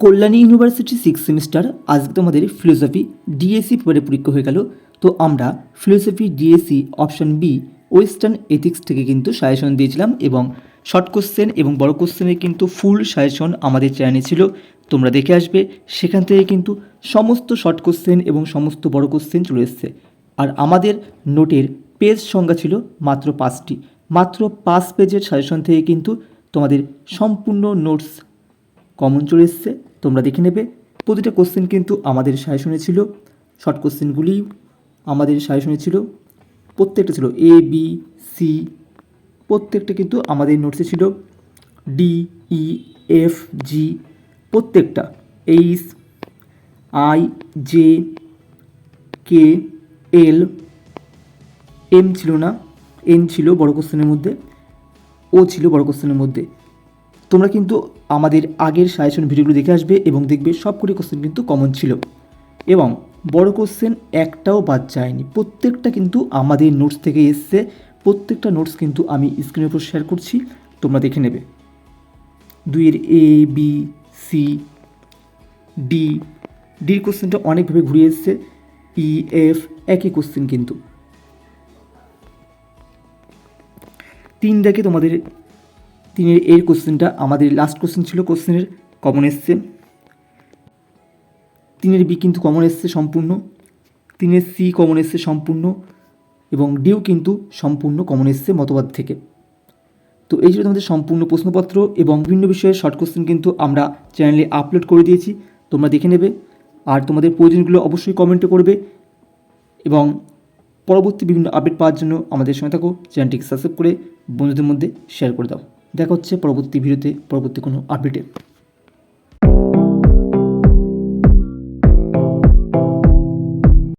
Kalyani university six semester আজকে তোমাদের philosophy DSC পেপারে পরীক্ষা হয়ে গেল। তো আমরা philosophy DSC option B western ethics থেকে কিন্তু সাজেশন দিয়েছিলাম এবং শর্ট কোশ্চেন এবং বড় কোশ্চেনের কিন্তু ফুল সাজেশন আমাদের চ্যানেলে ছিল। তোমরা দেখে আসবে, সেখান থেকে কিন্তু সমস্ত শর্ট কোশ্চেন এবং সমস্ত বড় কোশ্চেন চলে এসছে। আর আমাদের নোটের পেজ সংখ্যা ছিল মাত্র পাঁচটি। মাত্র পাঁচ পেজের সাজেশন থেকে কিন্তু তোমাদের সম্পূর্ণ নোটস কমন চলে এসছে। তোমরা দেখে নেবে। প্রতিটা কোশ্চেন কিন্তু আমাদের সাজেশনে ছিল। শর্ট কোশ্চেনগুলি আমাদের সাজেশনে ছিল। প্রত্যেকটা ছিল এ বি সি প্রত্যেকটা কিন্তু আমাদের নোটসে ছিল। ডি ই এফ জি প্রত্যেকটা। H I J K L M ছিল না। এন ছিল বড় কোশ্চেনের মধ্যে। ও ছিল বড় কোশ্চেনের মধ্যে। তোমরা কিন্তু আমাদের আগের সাজেশন ভিডিওগুলো দেখে আসবে এবং দেখবে সবকটি কোশ্চেন কিন্তু কমন ছিল। এবং বড় কোশ্চেন একটাও বাদ যায়নি। প্রত্যেকটা কিন্তু আমাদের নোটস থেকে এসছে। প্রত্যেকটা নোটস কিন্তু আমি স্ক্রিনের উপর শেয়ার করছি। তোমরা দেখে নেবে। দুইয়ের এ বি সি ডি ডির কোশ্চেনটা অনেকভাবে ঘুরিয়ে এসছে। ই এফ একই কোশ্চেন কিন্তু। তিন দেখে তোমাদের তিনের এর কোশ্চেনটা, আমাদের লাস্ট কোশ্চেন ছিল কোশ্চেনের কমন এসছে। তিনের বি কিন্তু কমন এসছে সম্পূর্ণ, তিনের সি কমন এসছে সম্পূর্ণ, এবং ডিও কিন্তু সম্পূর্ণ কমন এসছে মতবাদ থেকে। তো এই ছিল তোমাদের সম্পূর্ণ প্রশ্নপত্র, এবং বিভিন্ন বিষয়ের শর্ট কোশ্চেন কিন্তু আমরা চ্যানেলে আপলোড করে দিয়েছি, তোমরা দেখে নেবে। আর তোমাদের প্রয়োজনগুলো অবশ্যই কমেন্টে করবে, এবং পরবর্তী বিভিন্ন আপডেট পাওয়ার জন্য আমাদের সঙ্গে থাকো চ্যানেলটিকে সাবস্ক্রাইব করে বন্ধুদের মধ্যে শেয়ার করে দাও। দেখা হচ্ছে পরবর্তী ভিডিওতে পরবর্তী কোনো আপডেটে